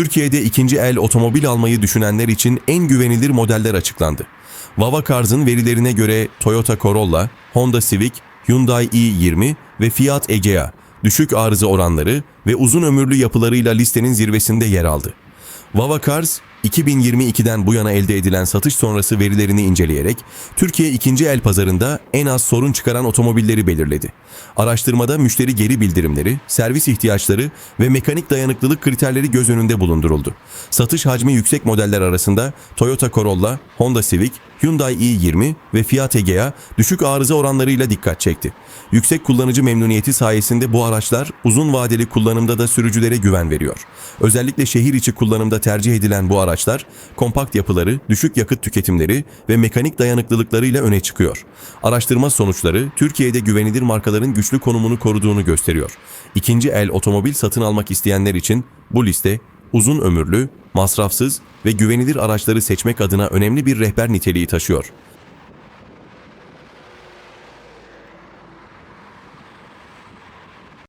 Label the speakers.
Speaker 1: Türkiye'de ikinci el otomobil almayı düşünenler için en güvenilir modeller açıklandı. Vava Cars'ın verilerine göre Toyota Corolla, Honda Civic, Hyundai i20 ve Fiat Egea düşük arıza oranları ve uzun ömürlü yapılarıyla listenin zirvesinde yer aldı. Vava Cars, 2022'den bu yana elde edilen satış sonrası verilerini inceleyerek Türkiye ikinci el pazarında en az sorun çıkaran otomobilleri belirledi. Araştırmada müşteri geri bildirimleri, servis ihtiyaçları ve mekanik dayanıklılık kriterleri göz önünde bulunduruldu. Satış hacmi yüksek modeller arasında Toyota Corolla, Honda Civic, Hyundai i20 ve Fiat Egea düşük arıza oranlarıyla dikkat çekti. Yüksek kullanıcı memnuniyeti sayesinde bu araçlar uzun vadeli kullanımda da sürücülere güven veriyor. Özellikle şehir içi kullanımda tercih edilen bu araçlar kompakt yapıları, düşük yakıt tüketimleri ve mekanik dayanıklılıklarıyla öne çıkıyor. Araştırma sonuçları Türkiye'de güvenilir markaların güçlü konumunu koruduğunu gösteriyor. İkinci el otomobil satın almak isteyenler için bu liste uzun ömürlü, masrafsız ve güvenilir araçları seçmek adına önemli bir rehber niteliği taşıyor.